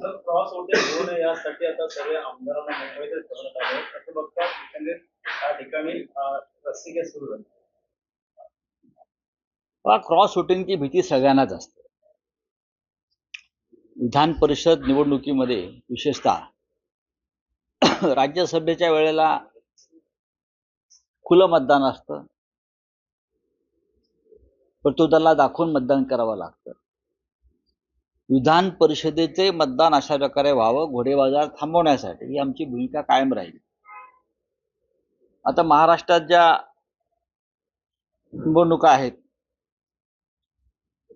Sir cross होते होऊ नये यासाठी आता सगळे आमदारांना मुंबईतच ठेवण्यात आले असं बघता एकंदरीत त्या ठिकाणी रस्तिके सुरू झाली? पहा क्रॉस शूटिंगची भीती सगळ्यांनाच असते. विधान परिषद निवडणुकीमध्ये विशेषतः राज्यसभेच्या वेळेला खुलं मतदान असतं. प्रतोदरला दाखवून मतदान करावं लागतं. विधान परिषदेचे मतदान अशा प्रकारे व्हावं घोडेबाजार थांबवण्यासाठी ही आमची भूमिका कायम राहील. आता महाराष्ट्रात ज्या निवडणुका आहेत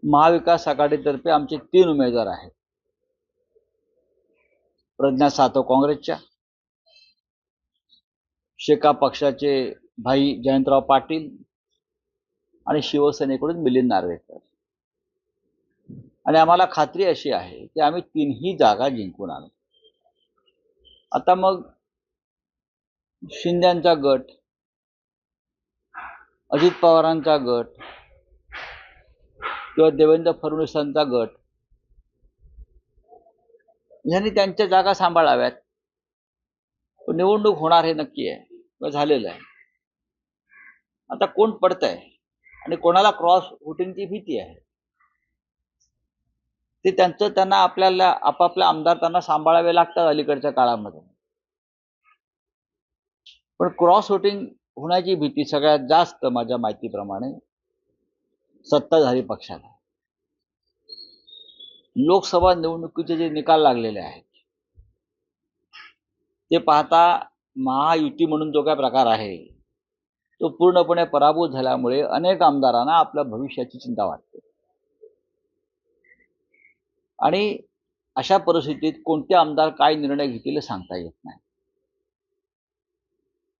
महाविकास आघाडीतर्फे आमचे तीन उमेदवार आहेत. प्रज्ञा सातव काँग्रेसच्या शेका पक्षाचे भाई जयंतराव पाटील आणि शिवसेनेकडून मिलिंद नार्वेकर. आणि आम्हाला खात्री अशी आहे की आम्ही तीनही जागा जिंकून आणू. आता मग शिंद्यांचा गट अजित पवारांचा गट किंवा देवेंद्र फडणवीसांचा गट यांनी त्यांच्या जागा सांभाळाव्यात. निवडणूक होणार हे नक्की आहे किंवा झालेलं आहे. आता कोण पडतंय आणि कोणाला क्रॉस वोटिंगची भीती आहे? ते त्यांचं त्यांना आपल्याला आपापल्या आमदार त्यांना सांभाळावे लागतात अलीकडच्या काळामध्ये. पण क्रॉस वोटिंग होण्याची भीती सगळ्यात जास्त माझ्या माहितीप्रमाणे सत्ताधारी पक्षाला. लोकसभा निवडणुकीचे जे निकाल लागलेले आहेत ते पाहता महायुती म्हणून जो काय प्रकार आहे तो पूर्णपणे पराभूत झाल्यामुळे अनेक आमदारांना आपल्या भविष्याची चिंता वाटते. आणि अशा परिस्थितीत कोणते आमदार काय निर्णय घेतील सांगता येत नाही.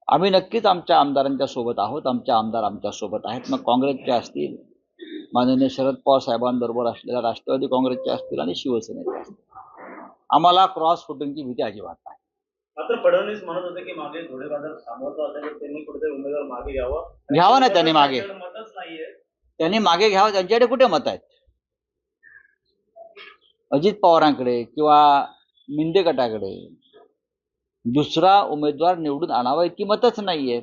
आम्ही नक्कीच आमच्या आमदारांच्या सोबत आहोत आमचे आमदार आमच्यासोबत आहेत. मग काँग्रेसचे असतील माननीय शरद पवार साहेबांबरोबर असलेल्या राष्ट्रवादी काँग्रेसचे असतील आणि शिवसेनेचे असतील. आम्हाला क्रॉस वोटिंगची भीती अजिबात नाही. मात्र फडणवीस म्हणत होते की मागे असेल तर त्यांनी कुठेतरी उमेदवार मागे घ्यावा. घ्यावा ना त्यांनी मागे. त्यांनी मागे घ्यावं त्यांच्याकडे कुठे मत आहेत? अजित पवारांकडे किंवा मिंदे गटाकडे दुसरा उमेदवार निवडून आणावा इतकी मतच नाहीये.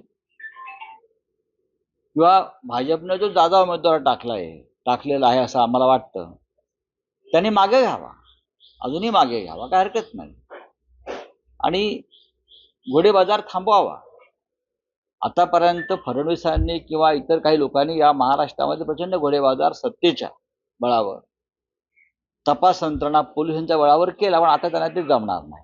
किंवा भाजपने जो जादा उमेदवार टाकलाय टाकलेला आहे असं आम्हाला वाटतं त्यांनी मागे घ्यावा. अजूनही मागे घ्यावा काय हरकत नाही. आणि घोडेबाजार थांबवावा. आतापर्यंत फडणवीसांनी किंवा इतर काही लोकांनी या महाराष्ट्रामध्ये प्रचंड घोडेबाजार सत्तेच्या बळावर तपास यंत्रणा पोलिसांच्या बळावर केला पण आता त्यांना ते जमणार नाही.